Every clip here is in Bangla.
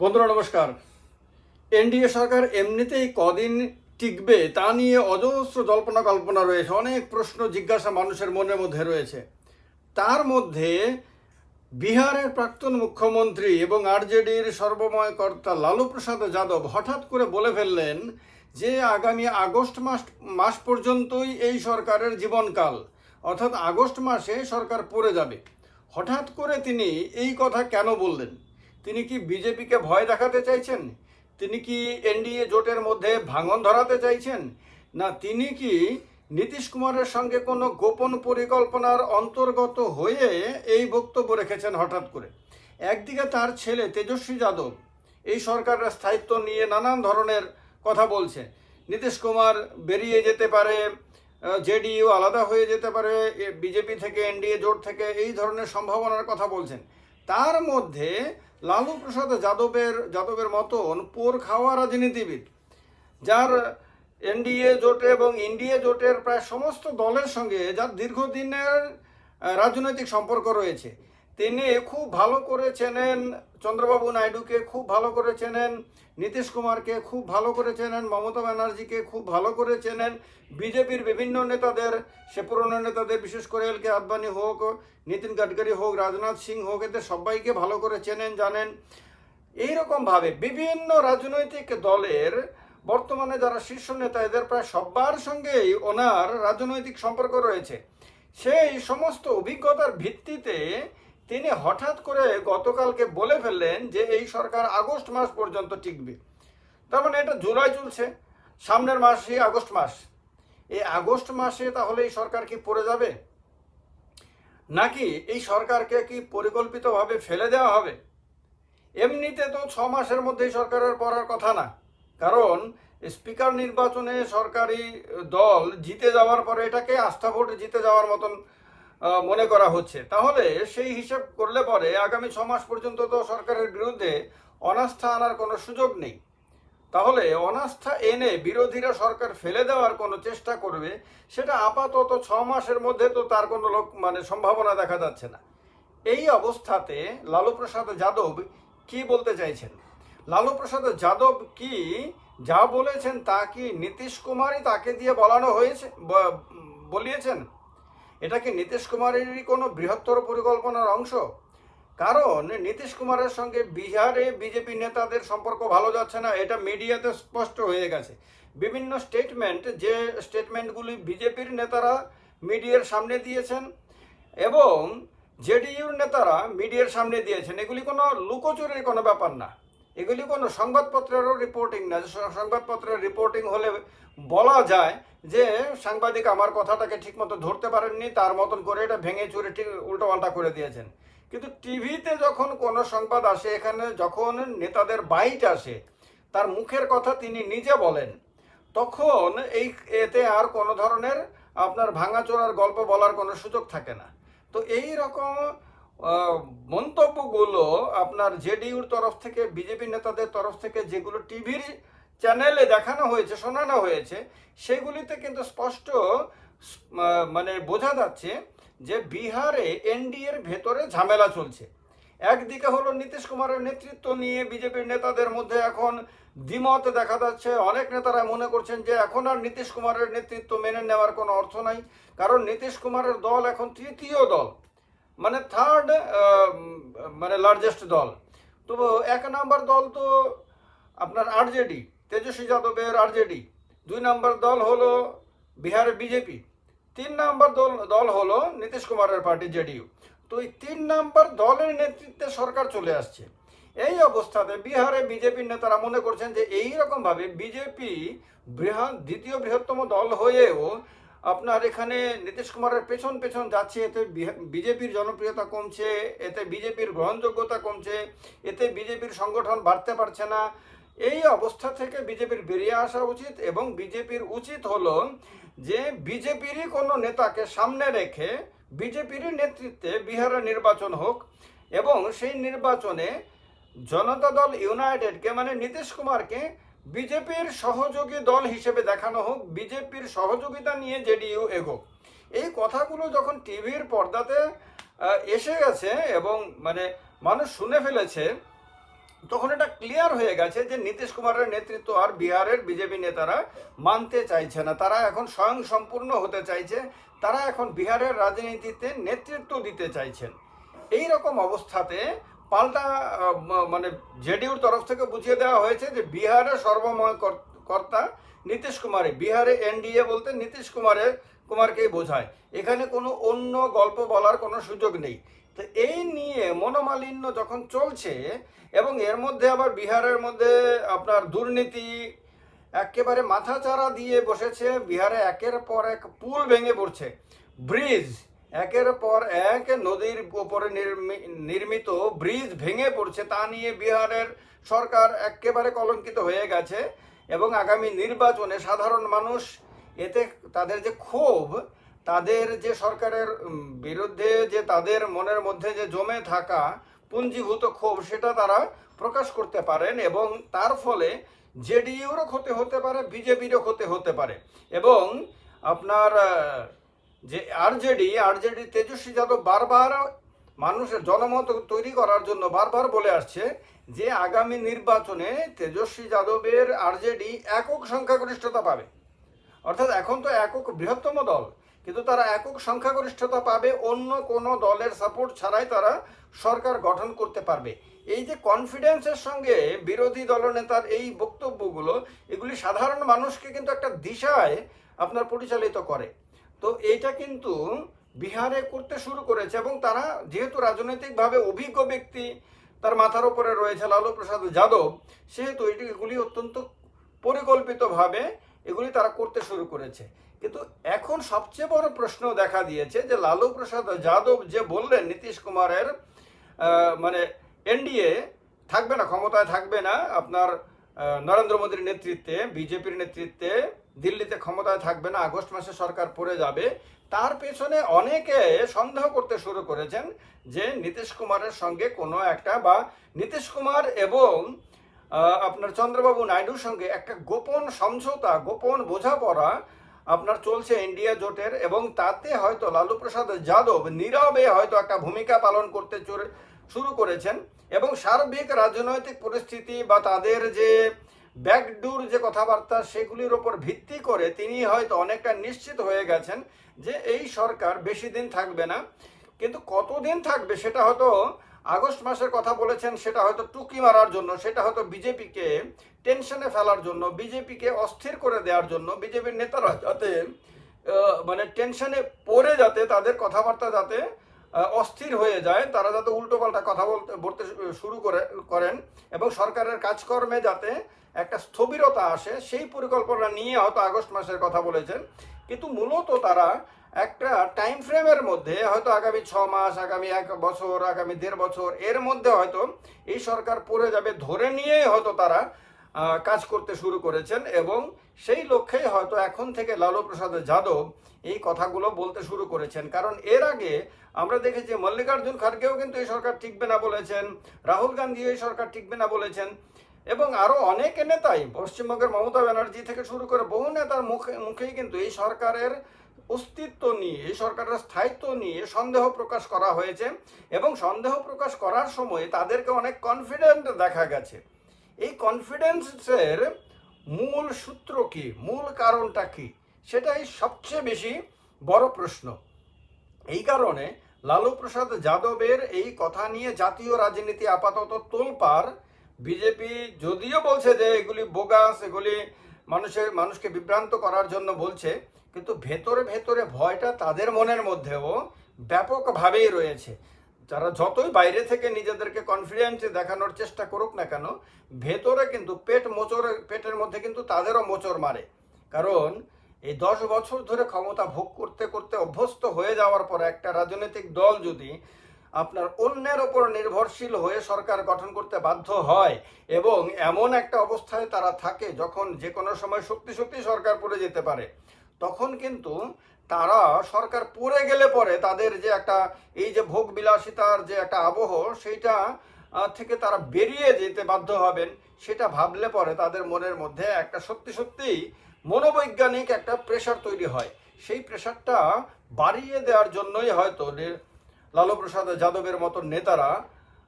বন্ধুরা, নমস্কার। এনডিএ সরকার এমনিতেই কদিন টিকবে তা নিয়ে অজস্র জল্পনা কল্পনা রয়েছে, অনেক প্রশ্ন জিজ্ঞাসা মানুষের মনের মধ্যে রয়েছে। তার মধ্যে বিহারের প্রাক্তন মুখ্যমন্ত্রী এবং আরজেডির সর্বময় কর্তা লালু প্রসাদ যাদব হঠাৎ করে বলে ফেললেন যে আগামী আগস্ট মাস মাস পর্যন্তই এই সরকারের জীবনকাল, অর্থাৎ আগস্ট মাসে সরকার পড়ে যাবে। হঠাৎ করে তিনি এই কথা কেন বললেন? তিনি কি বিজেপিকে ভয় দেখাতে চাইছেন? তিনি কি এনডিএ জোটের মধ্যে ভাঙন ধরাতে চাইছেন? না, তিনি কি নীতিশ কুমারের সঙ্গে কোনো গোপন পরিকল্পনার অন্তর্গত হয়ে এই বক্তব্য রেখেছেন হঠাৎ করে? একদিকে তার ছেলে তেজস্বী যাদব, এই সরকারের স্থায়িত্ব নিয়ে নানান ধরনের কথা বলছে। নীতিশ কুমার বেরিয়ে যেতে পারে জেডিইউ আলাদা হয়ে যেতে পারে বিজেপি থেকে, এনডিএ জোট থেকে, এই ধরনের সম্ভাবনার কথা বলছেন। তার মধ্যে লালু প্রসাদ যাদবের যাদবের মতন পোর খাওয়া রাজনীতিবিদ, যার এনডিএ জোটে এবং ইন্ডিয়া জোটের প্রায় সমস্ত দলের সঙ্গে যার দীর্ঘদিনের রাজনৈতিক সম্পর্ক রয়েছে। তিনি খুব ভালো করে চেনেন চন্দ্রবাবু নাইডুকে, খুব ভালো করে চেনেন নীতিশ কুমারকে, খুব ভালো করে চেনেন মমতা ব্যানার্জিকে, খুব ভালো করে চেনেন বিজেপির বিভিন্ন নেতাদের, সে পুরনো নেতাদের, বিশেষ করে এল কে আদবানি হোক, নীতিন গাডকারি হোক, রাজনাথ সিং হোক, এদের সবাইকে ভালো করে চেনেন, জানেন। এইরকমভাবে বিভিন্ন রাজনৈতিক দলের বর্তমানে যারা শীর্ষ নেতা, এদের প্রায় সবার সঙ্গেই ওনার রাজনৈতিক সম্পর্ক রয়েছে। সেই সমস্ত অভিজ্ঞতার ভিত্তিতে তিনি হঠাৎ করে গতকালকে বলে ফেললেন যে এই সরকার আগস্ট মাস পর্যন্ত টিকবে। তার মানে এটা জুলাই চলছে, সামনের মাসই আগস্ট মাস। এই আগস্ট মাসে তাহলে এই সরকার কি পড়ে যাবে? নাকি এই সরকারকে কি পরিকল্পিতভাবে ফেলে দেওয়া হবে? এমনিতে তো ছ মাসের মধ্যেই সরকারের পড়ার কথা না। কারণ স্পিকার নির্বাচনে সরকারি দল জিতে যাওয়ার পরে এটাকে আস্থা ভোট জিতে যাওয়ার মতন মনে করা হচ্ছে। তাহলে সেই হিসাব করলে পরে আগামী ছ মাস পর্যন্ত তো সরকারের বিরুদ্ধে অনাস্থা আনার কোনো সুযোগ নেই। তাহলে অনাস্থা এনে বিরোধীরা সরকার ফেলে দেওয়ার কোনো চেষ্টা করবে, সেটা আপাতত ছ মাসের মধ্যে তো তার কোনো লোক মানে সম্ভাবনা দেখা যাচ্ছে না। এই অবস্থাতে লালু প্রসাদ যাদব কি বলতে চাইছেন? লালু প্রসাদ যাদব কি যা বলেছেন তা কি নীতিশ কুমারই তাকে দিয়ে বলানো হয়েছে বলিয়েছেন? এটা কি নীতিশ কুমারেরই কোনো বৃহত্তর পরিকল্পনার অংশ? কারণ নীতিশ কুমারের সঙ্গে বিহারে বিজেপি নেতাদের সম্পর্ক ভালো যাচ্ছে না, এটা মিডিয়াতে স্পষ্ট হয়ে গেছে। বিভিন্ন স্টেটমেন্ট যে স্টেটমেন্টগুলি বিজেপির নেতারা মিডিয়ার সামনে দিয়েছেন এবং জেডিইউর নেতারা মিডিয়ার সামনে দিয়েছেন, এগুলি কোনো লুকোচুরির কোনো ব্যাপার না। এগুলি কোনো সংবাদপত্রেরও রিপোর্টিং না। সংবাদপত্রের রিপোর্টিং হলে বলা যায় যে সাংবাদিক আমার কথাটাকে ঠিকমতো ধরতে পারেননি, তার মতন করে এটা ভেঙে চুরে ঠিক উল্টো উল্টোপাল্টা করে দিয়েছেন। কিন্তু টিভিতে যখন কোনো সংবাদ আসে, এখানে যখন নেতাদের বাইট আসে, তার মুখের কথা তিনি নিজে বলেন, তখন এই এতে আর কোনো ধরনের আপনার ভাঙাচোরার গল্প বলার কোনো সুযোগ থাকে না। তো এই রকম মন্তব্যগুলো আপনার জেডিইউর তরফ থেকে, বিজেপি নেতাদের তরফ থেকে যেগুলো টিভির চ্যানেলে দেখানো হয়েছে, শোনানো হয়েছে, সেগুলিতে কিন্তু স্পষ্ট মানে বোঝা যাচ্ছে যে বিহারে এনডিএর ভেতরে ঝামেলা চলছে। একদিকে হলো নীতিশ কুমারের নেতৃত্ব নিয়ে বিজেপির নেতাদের মধ্যে এখন দ্বিমত দেখা যাচ্ছে। অনেক নেতারা মনে করছেন যে এখন আর নীতিশ কুমারের নেতৃত্ব মেনে নেওয়ার কোনো অর্থ নাই, কারণ নীতিশ কুমারের দল এখন তৃতীয় দল। মানে থার্ড মানে লার্জেস্ট দল। তো এক নাম্বার দল তো আপনার আরজেডি তেজস্বী যাদবের আরজেডি দুই নাম্বার দল হলো বিহারের বিজেপি তিন নাম্বার দল দল হলো নীতিশ কুমারের পার্টি জেডিইউ। তো এই তিন নাম্বার দলের নেতৃত্বে সরকার চলে আসছে। এই অবস্থাতে বিহারে বিজেপির নেতারা মনে করছেন যে এই রকমভাবে বিজেপি বৃহৎ, দ্বিতীয় বৃহত্তম দল হয়েও আপনার এখানে নীতিশ কুমারের পেছন পেছন যাচ্ছে, এতে বিজেপির জনপ্রিয়তা কমছে, এতে বিজেপির গ্রহণযোগ্যতা কমছে, এতে বিজেপির সংগঠন বাড়তে পারছে না। এই অবস্থা থেকে বিজেপির বেরিয়ে আসা উচিত এবং বিজেপির উচিত হলো যে বিজেপিরই কোনো নেতাকে সামনে রেখে বিজেপিরই নেতৃত্বে বিহারে নির্বাচন হোক এবং সেই নির্বাচনে জনতা দল ইউনাইটেডকে মানে নীতিশ কুমারকে বিজেপির সহযোগী দল হিসেবে দেখানো হোক, বিজেপির সহযোগিতা নিয়ে জেডিইউ এগোক। এই কথাগুলো যখন টিভির পর্দাতে এসে গেছে এবং মানে মানুষ শুনে ফেলেছে, তখন এটা ক্লিয়ার হয়ে গেছে যে নীতিশ কুমারের নেতৃত্ব আর বিহারের বিজেপি নেতারা মানতে চাইছে না। তারা এখন স্বয়ং সম্পূর্ণ হতে চাইছে, তারা এখন বিহারের রাজনীতিতে নেতৃত্ব দিতে চাইছেন। এই রকম অবস্থাতে পাল্টা মানে জেডিউর তরফ থেকে বুঝিয়ে দেওয়া হয়েছে যে বিহারের সর্বময় কর- কর্তা নীতিশ কুমারে, বিহারে এনডিএ বলতে নীতিশ কুমারের কুমারকেই বোঝায়। এখানে কোনো অন্য গল্প বলার কোনো সুযোগ নেই। তো এই নিয়ে মনোমালিন্য যখন চলছে এবং এর মধ্যে আবার বিহারের মধ্যে আপনার দুর্নীতি একেবারে মাথাচাড়া দিয়ে বসেছে, বিহারে একের পর এক পুল ভেঙে পড়ছে। ব্রিজ একের পর এক নদীর উপরে নির্মি- নির্মিত ব্রিজ ভেঙে পড়ছে, তা নিয়ে বিহারের সরকার একেবারে কলঙ্কিত হয়ে গেছে এবং আগামী নির্বাচনে সাধারণ মানুষ এতে তাদের যে ক্ষোভ, তাদের যে সরকারের বিরুদ্ধে যে তাদের মনের মধ্যে যে জমে থাকা পুঞ্জীভূত ক্ষোভ, সেটা তারা প্রকাশ করতে পারেন এবং তার ফলে জেডিইউরও ক্ষতি হতে পারে, বিজেপিরও ক্ষতি হতে পারে এবং আপনার যে আরজেডি আরজেডি তেজস্বী যাদব বারবার মানুষের জনমত তৈরি করার জন্য বারবার বলে আসছে যে আগামী নির্বাচনে তেজস্বী যাদবের আরজেডি একক সংখ্যাগরিষ্ঠতা পাবে। অর্থাৎ এখন তো একক বৃহত্তম দল, কিন্তু তারা একক সংখ্যাগরিষ্ঠতা পাবে, অন্য কোনো দলের সাপোর্ট ছাড়াই তারা সরকার গঠন করতে পারবে। এই যে কনফিডেন্সের সঙ্গে বিরোধী দলনেতার এই বক্তব্যগুলো, এগুলি সাধারণ মানুষকে কিন্তু একটা দিশায় আপনার পরিচালিত করে। তো এইটা কিন্তু বিহারে করতে শুরু করেছে এবং তারা যেহেতু রাজনৈতিকভাবে অভিজ্ঞ ব্যক্তি, তার মাথার উপরে রয়েছে লালু প্রসাদ যাদব, সেহেতু এগুলি অত্যন্ত পরিকল্পিতভাবে এগুলি তারা করতে শুরু করেছে। কিন্তু এখন সবচেয়ে বড় প্রশ্ন দেখা দিয়েছে যে লালু প্রসাদ যাদব যে বললেন নীতিশ কুমারের মানে এনডিএ থাকবে না, ক্ষমতায় থাকবে না, আপনার নরেন্দ্র মোদীর নেতৃত্বে, বিজেপির নেতৃত্বে দিল্লিতে ক্ষমতায় থাকবে না, আগস্ট মাসে সরকার পড়ে যাবে। তার পেছনে অনেকে সন্দেহ করতে শুরু করেছেন যে নীতিশ কুমারের সঙ্গে কোনো একটা বা নীতিশ কুমার এবং আপনার চন্দ্রবাবু নাইডুর সঙ্গে একটা গোপন সমঝোতা, গোপন বোঝাপড়া আপনার চলছে ইন্ডিয়া জোটের এবং তাতে হয়তো লালু প্রসাদ যাদব নীরবে হয়তো একটা ভূমিকা পালন করতে শুরু করেছেন এবং সার্বিক রাজনৈতিক পরিস্থিতি বা তাদের যে ব্যাকডুর যে কথাবার্তা সেগুলির ওপর ভিত্তি করে তিনি হয়তো অনেকটা নিশ্চিত হয়ে গেছেন যে এই সরকার বেশি দিন থাকবে না। কিন্তু কতদিন থাকবে সেটা হয়তো আগস্ট মাসের কথা বলেছেন, সেটা হয়তো টুকি মারার জন্য, সেটা হয়তো বিজেপিকে টেনশনে ফেলার জন্য, বিজেপিকে অস্থির করে দেওয়ার জন্য, বিজেপির নেতারা যাতে মানে টেনশনে পড়ে যাতে, তাদের কথাবার্তা যাতে অস্থির হয়ে যায়। তারা যাতে উল্টোপাল্টা কথা বলতে বলতে শুরু করে, করেন এবং সরকারের কাজকর্মে যাতে একটা স্থবিরতা আসে, সেই পরিকল্পনা নিয়ে হয়তো আগস্ট মাসের কথা বলেছেন। কিন্তু মূলত তারা একটা টাইম ফ্রেমের মধ্যে, হয়তো আগামী ছ মাস, আগামী এক বছর, আগামী দেড় বছর, এর মধ্যে হয়তো এই সরকার পড়ে যাবে। ধরে নিয়েই হয়তো তারা কাজ করতে শুরু করেছেন এবং সেই লক্ষ্যেই হয়তো এখন থেকে লালু প্রসাদ যাদব এই কথাগুলো বলতে শুরু করেছেন। কারণ এর আগে আমরা দেখেছি মল্লিকার্জুন খার্গেও কিন্তু এই সরকার টিকবে না বলেছেন, রাহুল গান্ধী এই সরকার টিকবে না বলেছেন এবং আরও অনেক নেতাই পশ্চিমবঙ্গের মমতা ব্যানার্জি থেকে শুরু করে বহু নেতার মুখে, মুখেই কিন্তু এই সরকারের অস্তিত্ব নিয়ে, এই সরকারের স্থায়িত্ব নিয়ে সন্দেহ প্রকাশ করা হয়েছে এবং সন্দেহ প্রকাশ করার সময় তাদেরকে অনেক কনফিডেন্ট দেখা গেছে। এই কনফিডেন্সের মূল সূত্র কি? মূল কারণটা কি? সেটাই সবচেয়ে বেশি বড় প্রশ্ন। এই কারণে লালু প্রসাদ যাদবের এই কথা নিয়ে জাতীয় রাজনীতি আপাতত তোলপাড়। বিজেপি যদিও বলছে যে এগুলি বোগাস, এগুলি মানুষের, মানুষকে বিভ্রান্ত করার জন্য বলছে, কিন্তু ভেতরে ভেতরে ভয়টা তাদের মনের মধ্যেও ব্যাপকভাবেই রয়েছে। যারা যতই বাইরে থেকে নিজেদেরকে কনফিডেন্স দেখানোর চেষ্টা করুক না কেন, ভেতরে কিন্তু পেট মোচড়ে, পেটের মধ্যে কিন্তু তাদেরও মোচড় মারে। কারণ এই দশ বছর ধরে ক্ষমতা ভোগ করতে করতে অভ্যস্ত হয়ে যাওয়ার পর একটা রাজনৈতিক দল যদি আপনার অন্যের ওপর নির্ভরশীল হয়ে সরকার গঠন করতে বাধ্য হয় এবং এমন একটা অবস্থায় তারা থাকে যখন যে কোনো সময় সত্যি সত্যি সরকার পড়ে যেতে পারে, তখন কিন্তু তারা সরকার পড়ে গেলে পরে তাদের যে একটা, এই যে ভোগ বিলাসিতার যে একটা আবহ, সেইটা থেকে তারা বেরিয়ে যেতে বাধ্য হবেন, সেটা ভাবলে পরে তাদের মনের মধ্যে একটা সত্যি সত্যিই মনোবৈজ্ঞানিক একটা প্রেশার তৈরি হয়। সেই প্রেশারটা বাড়িয়ে দেওয়ার জন্যই হয়তো লালু প্রসাদ যাদবের মতো নেতারা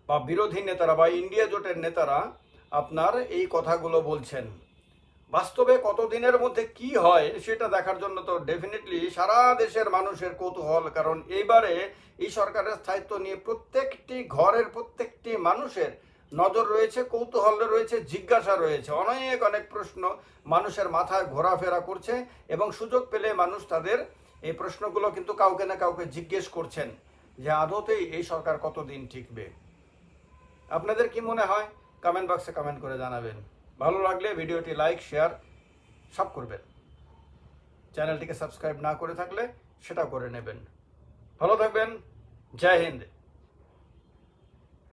বা বিরোধী নেতারা বা ইন্ডিয়া জোটের নেতারা আপনার এই কথাগুলো বলছেন। বাস্তবে কতদিনের মধ্যে কি হয় সেটা দেখার জন্য তো ডেফিনেটলি সারা দেশের মানুষের কৌতূহল, কারণ এইবারে এই সরকারের স্থায়িত্ব নিয়ে প্রত্যেকটি ঘরের প্রত্যেকটি মানুষের নজর রয়েছে, কৌতূহল রয়েছে, জিজ্ঞাসা রয়েছে। অনেক অনেক প্রশ্ন মানুষের মাথায় ঘোরাফেরা করছে এবং সুযোগ পেলে মানুষ তাদের এই প্রশ্নগুলো কিন্তু কাউকে না কাউকে জিজ্ঞেস করছেন যে আদতেই এই সরকার কতদিন টিকবে। আপনাদের কি মনে হয়? কমেন্ট বক্সে কমেন্ট করে জানাবেন। ভালো লাগলে ভিডিওটি লাইক, শেয়ার, সব করবেন। চ্যানেলটিকে সাবস্ক্রাইব না করে থাকলে সেটাও করে নেবেন। ভালো থাকবেন। জয় হিন্দ।